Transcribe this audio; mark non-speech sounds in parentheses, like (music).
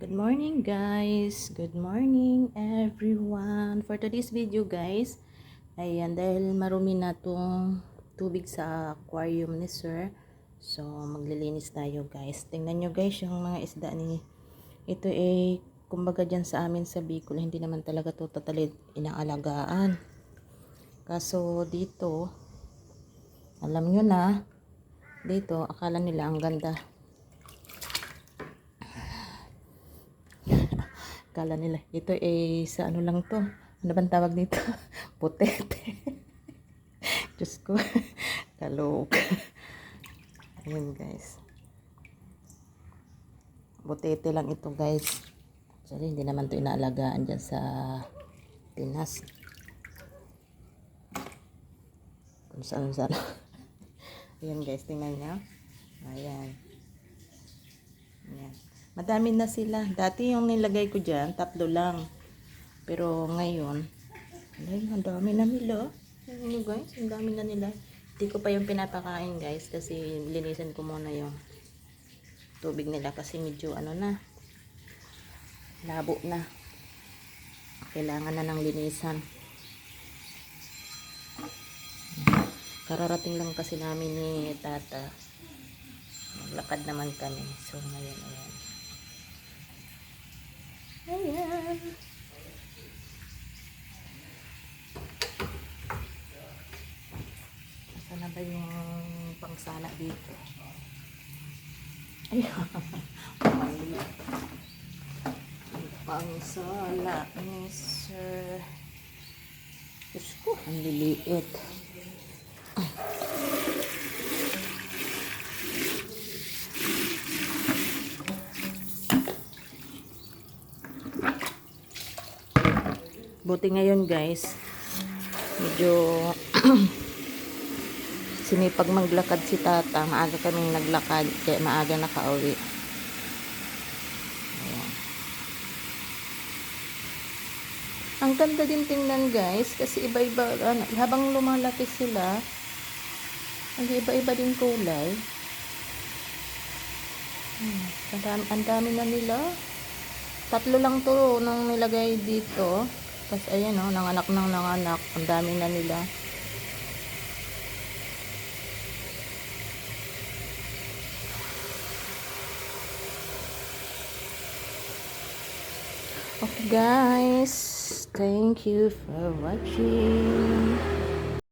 Good morning guys. Good morning everyone. For today's video guys, ayan dahil marumi na tong tubig sa aquarium ni sir. So maglilinis tayo guys. Tingnan nyo guys yung mga isda ni ito ay kumbaga dyan sa amin sa Bicol hindi naman talaga to totally inaalagaan. Kaso dito alam nyo na dito akala nila ang ganda Kala nila, ito eh, sa ano lang to. Ano bang tawag nito? (laughs) Putete. (laughs) Diyos ko. (laughs) Kalok. Ayun guys. Butete lang ito guys. Sorry, hindi naman to inaalagaan dyan sa Pinas. Kung saan saan. Ayan guys, tingnan nyo. Ayan. Ayan. Madami na sila. Dati yung nilagay ko dyan, tatlo lang. Pero ngayon, ay, ang dami na nila. Ano guys, ang dami na nila. Hindi ko pa yung pinapakain guys kasi linisan ko muna yung tubig nila kasi medyo ano na, labo na. Kailangan na ng linisan. Kararating lang kasi namin ni tata. Maglakad naman kami. So ngayon, ayan. Ayan. Asa na ba yung pangsala dito? Ayan. May (laughs) pangsala ni Sir. Diyos ko, ang liliit. Buti ngayon guys, medyo (clears throat) sinipag maglakad si tata. Maaga kaming naglakad, kaya maaga nakauwi. Ayan. Ang ganda din tingnan guys, kasi iba-iba, ano, habang lumalaki sila, ang iba-iba din kulay. Hmm, ang dami, ang na nila. Tatlo lang to nung nilagay dito. Tapos ayan o, oh, nanganak ng nanganak. Ang dami na nila. Okay guys, thank you for watching.